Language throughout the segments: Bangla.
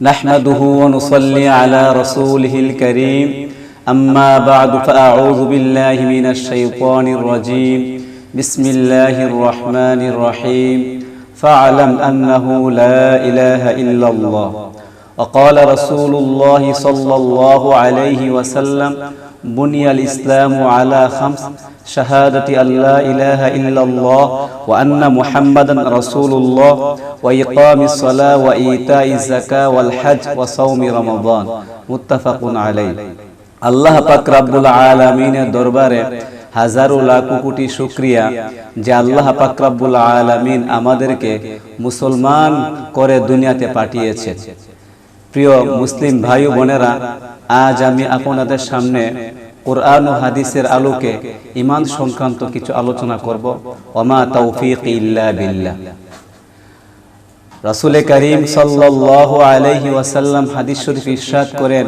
نحمده ونصلي على رسوله الكريم. أما بعد فأعوذ بالله من الشيطان الرجيم. بسم الله الرحمن الرحيم. فاعلم أنه لا إله إلا الله. وقال رسول الله صلى الله عليه وسلم بني الإسلام على خمس شهادة أن لا إله إلا الله وأن محمدا رسول الله وإقام الصلاة وإيتاء الزكاة والحج وصوم رمضان متفق عليه আল্লাহ পাক রাব্বুল আলামিনের দরবারে হাজারো লাখো কোটি শুকরিয়া যে আল্লাহ পাক রাব্বুল আলামিন আমাদেরকে মুসলমান করে দুনিয়াতে পাঠিয়েছেন প্রিয় মুসলিম ভাই বোনেরা, আজ আমি আপনাদের সামনে কোরআন ও হাদিসের আলোকে ইমান সংক্রান্ত কিছু আলোচনা করব। ওমা তৌফিক ইল্লা বিল্লাহ। রাসূলে করিম সাল্লাল্লাহু আলাইহি ওয়াসাল্লাম হাদিস শরীফ ইরশাদ করেন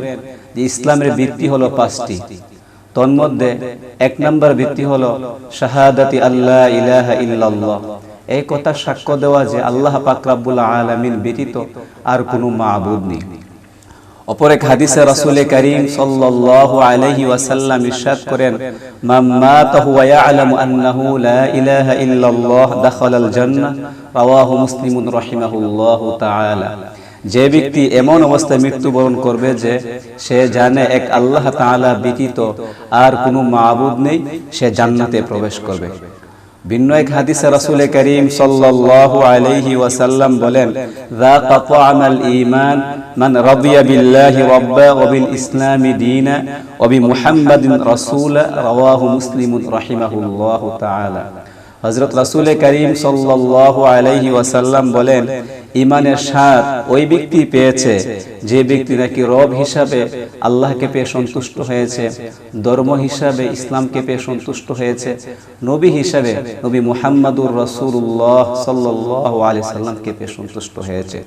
যে ইসলামের ভিত্তি হলো পাঁচটি। তন্মধ্যে এক নম্বর ভিত্তি হলো শাহাদাতি আল্লাহ ইলাহা ইল্লাল্লাহ। এই কথা সাক্ষ্য দেওয়া যে আল্লাহ পাক আলামিন ব্যতীত আর কোনো মাবুদ নেই। অপর এক হাদিসে রাসূলে করিম সাল্লাল্লাহু আলাইহি ওয়াসাল্লাম ইরশাদ করেন, মান মাতা হুয়া ইয়ালামু আন্নাহু লা ইলাহা ইল্লাল্লাহ দাখালাল জান্নাহ রাওয়াহু মুসলিমুন রাহিমাহুল্লাহু তাআলা। যে ব্যক্তি এমন অবস্থায় মৃত্যুবরণ করবে যে সে জানে এক আল্লাহ তাআলা ব্যতীত আর কোনো মাবুদ নেই, সে জান্নাতে প্রবেশ করবে। ভিন্ন এক হাদিসে রাসূল করিম সাল্লাল্লাহু আলাইহি ওয়াসাল্লাম বলেন যাকা তা'মাল ঈমান, মান রাদিয়া বিল্লাহি রাব্বা ওয়া বিল ইসলামি দীনা ওয়া বি মুহাম্মাদিন রাসূলা রাওয়াহু মুসলিমুন রাহিমাহুল্লাহু তাআলা। হযরত রাসুল করিম সাল্লাহ আলাইহি ওয়াসাল্লাম বলেন ইমানের সার ওই ব্যক্তি পেয়েছে, যে ব্যক্তি নাকি রব হিসাবে আল্লাহকে পেয়ে সন্তুষ্ট হয়েছে, ধর্ম হিসাবে ইসলামকে পেয়ে সন্তুষ্ট হয়েছে, নবী হিসাবে নবী মুহাম্মাদুর রসুল্লাহ সাল্লাহ আলি সাল্লামকে পেয়ে সন্তুষ্ট হয়েছে।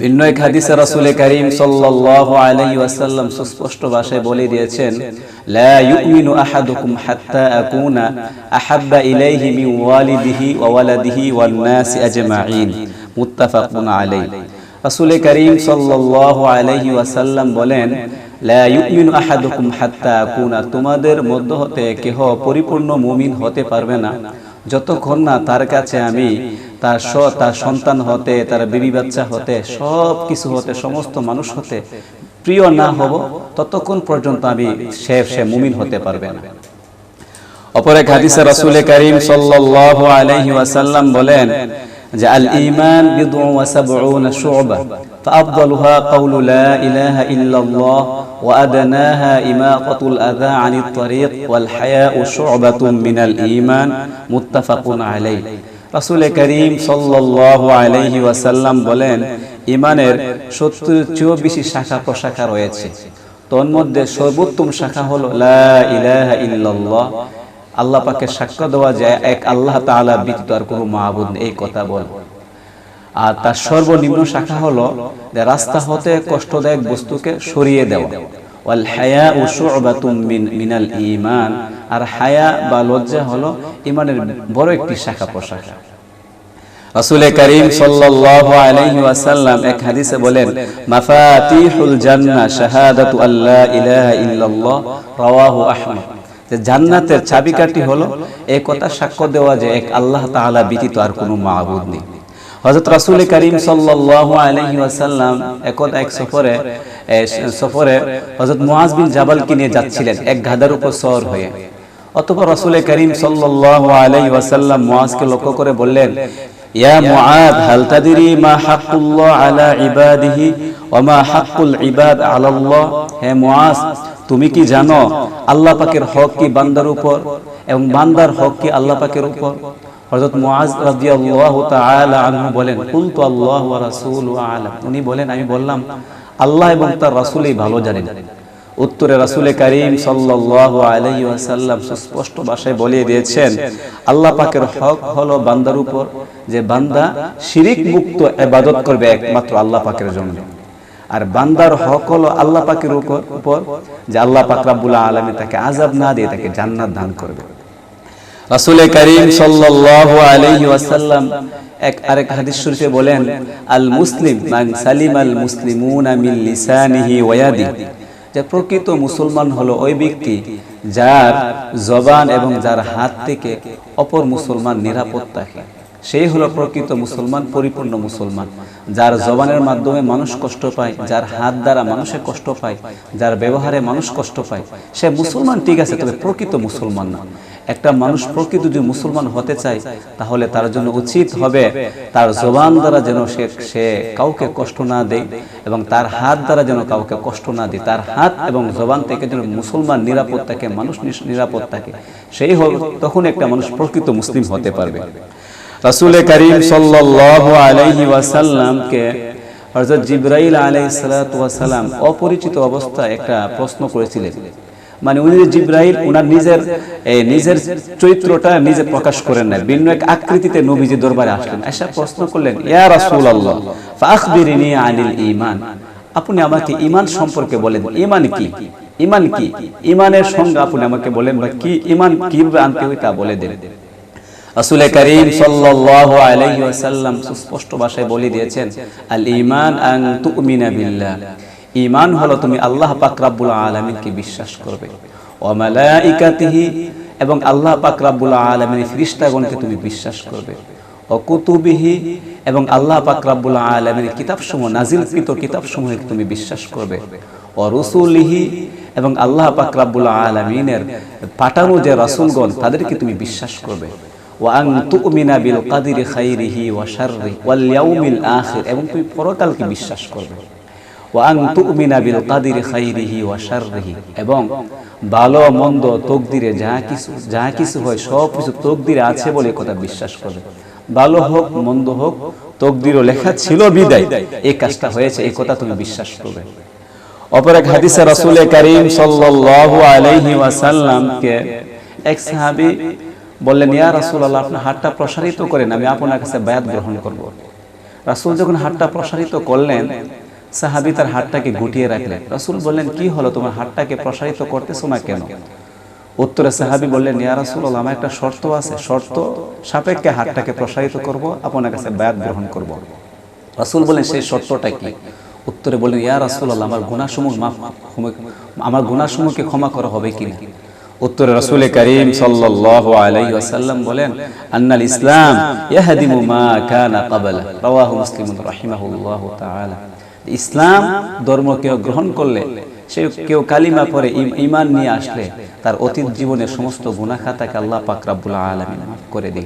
ভিন্ন এক হাদিসে রাসূল করিম সাল্লাল্লাহু আলাইহি ওয়াসাল্লাম সুস্পষ্ট ভাষায় বলে দিয়েছেন, লা ইউমিনু আহাদুকুম হাত্তা আকুনা আহাব্বা ইলাইহি মিন ওয়ালিদিহি ওয়া ওয়ালাদিহি ওয়ান নাসি মুত্তাফাকুন আলাইহি। সাল্লাল্লাহু আলাইহি ওয়াসাল্লাম বলেন, লা ইউমিনু আহাদুকুম হাত্তা আকুনা, তোমাদের মধ্য হতে কেহ পরিপূর্ণ মুমিন হতে পারবে না। যতক্ষণ না তার কাছে আমি তার স, তার সন্তান হতে, তার বিবি বাচ্চা হতে, সব কিছু হতে, সমস্ত মানুষ হতে প্রিয় না হব, ততক্ষণ পর্যন্ত আমি সে সে মুমিন হতে পারবে না। অপরে খাদিসা রাসূল করিম সাল্লাল্লাহু আলাইহি ওয়াসাল্লাম বলেন যে আল ঈমান বিদউ ওয়া সাবউনা শু'বা فأفضلها قول لا إله إلا الله وأدناها إماطة الأذى عن الطريق والحياء شعبة من الإيمان متفق عليه রাসূল করিম সাল্লাল্লাহু আলাইহি ওয়াসাল্লাম বলেন ইমানের সত্তর চেয়েও বেশি শাখা প্রশাখা রয়েছে তন্মধ্যে সর্বোত্তম শাখা হলো লা ইলাহা ইল্লাল্লাহ আল্লাহ পাকে সাক্ষ্য দেওয়া যায়, এক আল্লাহ তাআলা ব্যতীত আর কোনো নেই, এই কথা বল। আর তার সর্বনিম্ন শাখা হলো রাস্তা হতে কষ্টদায়ক বস্তুকে সরিয়ে দেওয়া। ওয়াল হায়া ও মিন, মিনাল আর হায়া বা লজ্জা হলো বড় একটি শাখা প্রশাখা রাসূল করিম সাল্লাল্লাহু আলাইহি ওয়াসাল্লাম এক হাদিসে বলেন, মাফাতিহুল জান্নাহ, শাহাদাতু আল্লা ইলাহা ইল্লাল্লাহ রাওয়াহু আহমদ। যে জান্নাতের চাবিকাঠি হলো এই কথা সাক্ষ্য দেওয়া যে এক আল্লাহ তাআলা ব্যতীত আর কোনো মাবুদ নেই। হযরত রাসূল করিম সাল্লাল্লাহু আলাইহি ওয়াসাল্লাম একদ এক সফরে সফরে হযরত মুআজ বিন জাবালকে নিয়ে যাচ্ছিলেন এক গাধার উপর সওয়ার হয়ে। অতঃপর রাসূল করিম সাল্লাল্লাহু আলাইহি ওয়াসাল্লাম মুআজকে লক্ষ্য করে বললেন ইয়া মুআদ হাল তাদরি মা হাক্কুল্লাহ আলা ইবাদিহি ওয়া মা হাক্কুল ইবাদ আলা আল্লাহ। হে মুআজ তুমি কি জানো আল্লাহ পাকের হক কি বান্দার উপর? এবং বান্দার হক কি আল্লাহ পাকের উপর? হযরত মুআজ রাদিয়াল্লাহু তাআলা আনহু বলেন কুলতু আল্লাহু ওয়া রাসূলু আলাম। উনি বলেন আমি বললাম আল্লাহ এবং তার রাসূলই ভালো জানেন। উত্তরে রাসূল করিম আলাইহি সুস্পষ্ট ভাষায় বলিয়ে দিয়েছেন, আল্লাহ পাকের হক হলো বান্দার উপর, যে বান্দা শিরিক মুক্ত ইবাদত করবে একমাত্র আল্লাহ পাকের জন্য। আর বান্দার হক হলো আল্লাহ পাকের উপর যে আল্লাহ পাক রাব্বুল আলামিন তাকে আযাব না দিয়ে তাকে জান্নাত দান করবে। রাসূল করিম সাল্লাল্লাহু এক আরেক হাদিস শরীফে বলেন আল মুসলিম মান সালিম আল মুসলিমুনা মিন লিসানিহি ওয়া যে প্রকৃত মুসলমান হলো ওই ব্যক্তি যার জবান এবং যার হাত থেকে অপর মুসলমান নিরাপদ থাকে সেই হলো প্রকৃত মুসলমান পরিপূর্ণ মুসলমান। যার জবানের মাধ্যমে মানুষ কষ্ট পায় যার হাত দ্বারা মানুষে কষ্ট পায় যার ব্যবহারে মানুষ কষ্ট পায়। সে মুসলমান ঠিক আছে তবে প্রকৃত মুসলমান না। একটা মানুষ প্রকৃত যদি মুসলমান হতে চায়, তাহলে তার জন্য উচিত হবে তার জবান দ্বারা যেন সে সে কাউকে কষ্ট না দেয় এবং তার হাত দ্বারা যেন কাউকে কষ্ট না দেয়। তার হাত এবং জবান থেকে যেন মুসলমান নিরাপদ থাকে, মানুষ নিরাপদ থাকে। সেই হল তখন একটা মানুষ প্রকৃত মুসলিম হতে পারবে। রাসূল করিম আলাইহি ওয়াসাল্লামকে হযরত জিবরাইল আলাইহিস সালাতু অপরিচিত অবস্থায় একটা প্রশ্ন করেছিলেন। মানে উনি যে জিব্রাইল, উনার নিজের নিজের চরিত্রটা নিজে প্রকাশ করেন না ভিন্ন এক আকৃতিতে নবীজি দরবারে আসলেন। এসে প্রশ্ন করলেন, ইয়া রাসূলুল্লাহ, ফাখবিরিনি আনিল ঈমান? আপনি আমাকে ঈমান সম্পর্কে বলেন। ঈমান কি? ঈমান কি? ঈমানের সঙ্গে আপনি আমাকে বলেন বা কি ঈমান কীভাবে আনতে হয় তা বলে দেন। রাসূল করিম সাল্লাল্লাহু আলাইহি ওয়াসাল্লাম সুস্পষ্ট ভাষায় বলে দিয়েছেন আল ঈমান আন তুমিনা বিল্লাহ। ঈমান হলো তুমি আল্লাহ পাক রাব্বুল আলামিনকে বিশ্বাস করবে। ওয়া এবং আল্লাহ পাক রাব্বুল আলামিনের ফেরেশতাগণকে তুমি বিশ্বাস করবে। ও কুতুবিহি, এবং আল্লাহ পাক রাব্বুল আলামিনের কিতাবসমূহ, নাজিলকৃত কিতাবসমূহকে তুমি বিশ্বাস করবে। ও রসুলিহি, এবং আল্লাহ পাক রাব্বুল আলামিনের পাঠানো যে রাসূলগণ, তাদেরকে তুমি বিশ্বাস করবে। ওয়াং তুমিনা বিল কাদিরি খাইরিহি ওয়া শাররি ওয়াল এবং তুমি পরকালকে বিশ্বাস করবে। ওয়াং এবং ভালো, মন্দ, তকদিরে যা কিছু যা কিছু হয়, সব কিছু তকদিরে আছে বলে কথা বিশ্বাস করবে ভালো হোক, মন্দ হোক, তকদিরও লেখা ছিল বিদায়। এই কাজটা হয়েছে এই কথা তুমি বিশ্বাস করবে। অপর এক হাদিসে রাসূল সাল্লাল্লাহু আলাইহি এক সাহাবী বললেন, ইয়া রাসূলুল্লাহ আপনার হাতটা প্রসারিত করেন, আমি আপনার কাছে বায়াত গ্রহণ করব। রাসূল যখন হাতটা প্রসারিত করলেন সাহাবী তার হাতটাকে গুটিয়ে রাখলেন। রাসূল বললেন, কি হলো? তোমার হাতটাকে প্রসারিত করতেছো না কেন? উত্তরে সাহাবী বললেন, ইয়া রাসূলুল্লাহ, আমার একটা শর্ত আছে। শর্ত সাপেক্ষে হাতটাকে প্রসারিত করব, আপনার কাছে বায়াত গ্রহণ করব। রাসূল বলেন সেই শর্তটা কি? উত্তরে বললেন, ইয়া রাসূলুল্লাহ, আমার গুনাহসমূহ মাফ আমার গুনাহসমূহকে ক্ষমা করা হবে কিনা? উত্তরে রাসূল করিম সাল্লাল্লাহু আলাইহি ওয়াসাল্লাম বলেন, আন্নাল ইসলাম ইয়াহদিমু মা কানা ক্বাবলা। রাওয়াহু মুসলিম রাহিমাহুল্লাহু তাআলা। ইসলাম ধর্ম কেউ গ্রহণ করলে সে কেউ কালিমা পরে ইম- ঈমান নিয়ে আসলে তার অতীত জীবনের সমস্ত গুনাহ খাতাকে আল্লাহ পাক রব্বুল আলামিন মাফ করে দেয়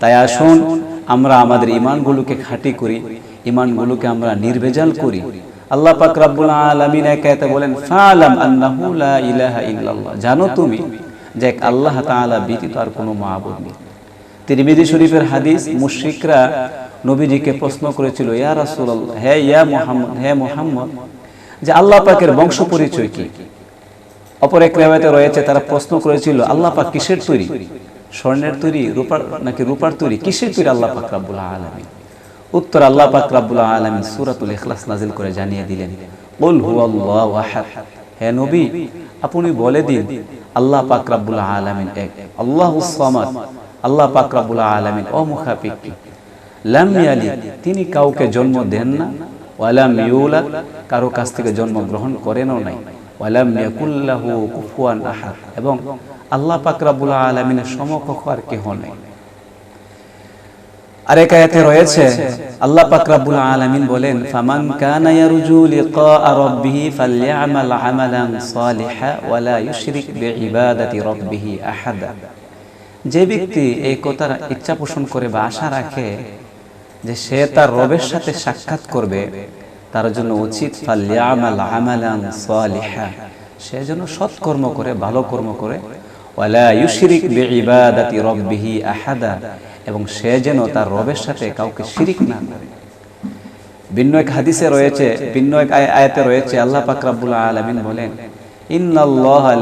তাই আসুন, আমরা আমাদের ঈমানগুলোকে খাঁটি করি ঈমানগুলোকে আমরা নির্ভেজাল করি। আল্লাহ পাক রব্বুল আলামিন একাতে বলেন, ফালাম আন্নাহু ইলাহা ইল্লাল্লাহ। জানো তুমি যে এক আল্লাহ তাআলা ব্যতীত আর কোনো মাবুদ নেই। তিরমিজি শরীফের হাদিস, মুশরিকরা নবীজিকে প্রশ্ন করেছিল ইয়া রাসূলুল্লাহ হে ইয়া মুহাম্মদ হে মুহাম্মদ যে আল্লাহ পাকের বংশ পরিচয় কি? অপর এক রেওয়ায়তে রয়েছে তারা প্রশ্ন করেছিল আল্লাহ পাক কিসের তৈরি? স্বর্ণের তৈরি রূপার নাকি রূপার তৈরি কিসের তৈরি? আল্লাহ পাক রাব্বুল আলামিন। উত্তর আল্লাহ পাক রাব্বুল আলামিন সূরাতুল ইখলাস নাজিল করে জানিয়ে দিলেন। কুল হুয়াল্লাহু আহাদ। হে নবী আপনি বলে দিন আল্লাহ পাক রাব্বুল আলামিন এক আল্লাহুস সামাদ। আল্লাহ পাক রাব্বুল আলামিন অমুখাপেক্ষী তিনি কাউকে জন্ম দেন না। ওয়ালাম ইউলাদ, কারও কাছ থেকে জন্ম গ্রহণ করেনও নাই। এবং আল্লাহ সমকক্ষ আর কেহ নেই। রয়েছে, আল্লাহ পাক রাব্বুল আলামিন বলেন, ফামান কানা লিকা রাব্বিহি ফালইআমাল আমালান সালিহা ওয়া লা ইউশরিক বিইবাদাতি রাব্বিহি আহাদা। যে ব্যক্তি এই কথার ইচ্ছা পোষণ করে বা আশা রাখে যে সে তার রবের সাথে সাক্ষাৎ করবে, তার জন্য উচিত সে যেন সৎকর্ম করে, ভালো কর্ম করে। এবং সে যেন তার রবের সাথে কাউকে শিরিক না করে। ভিন্ন এক হাদিসে রয়েছে, ভিন্ন এক আয়- আয়াতে রয়েছে, আল্লাহ পাক আলামিন বলেন, ইন্নাল্লাহা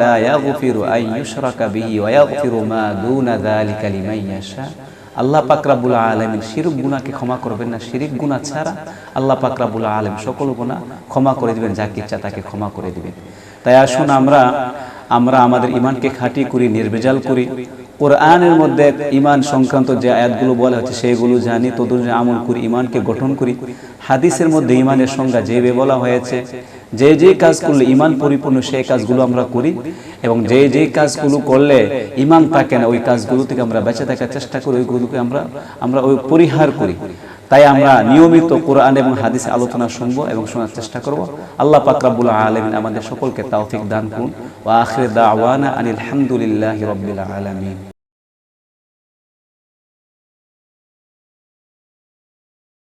আল্লাহ পাকরাবুল আলমিন শিরক গুণাকে ক্ষমা করবেন না। শিরিক গুণা ছাড়া আল্লাহ পাকরাবুল আলম সকল গুণা ক্ষমা করে দিবেন যাকে ইচ্ছা তাকে ক্ষমা করে দিবেন। তাই আসুন আমরা আমরা আমাদের ইমানকে খাঁটি করি নির্বেজাল করি। কোরআনের মধ্যে ইমান সংক্রান্ত যে আয়াতগুলো বলা হচ্ছে সেগুলো জানি তদুর আমল করি ইমানকে গঠন করি। হাদিসের মধ্যে ইমানের সংজ্ঞা যেভাবে বলা হয়েছে, যে যে কাজ করলে ইমান পরিপূর্ণ, সেই কাজগুলো আমরা করি এবং যে যে কাজগুলো করলে ইমান থাকে না, ওই কাজগুলো থেকে আমরা বেঁচে থাকার চেষ্টা করি, ওইগুলোকে আমরা আমরা ওই পরিহার করি। তাই আমরা নিয়মিত কোরআন এবং হাদিসে আলোচনা শুনব এবং শোনার চেষ্টা করব। আল্লাহ পাক রাব্বুল আলামিন আমাদের সকলকে তাওফিক দান করুন। ওয়া আখির দাওয়ানা আনিল হামদুলিল্লাহি রাব্বিল আলামিন।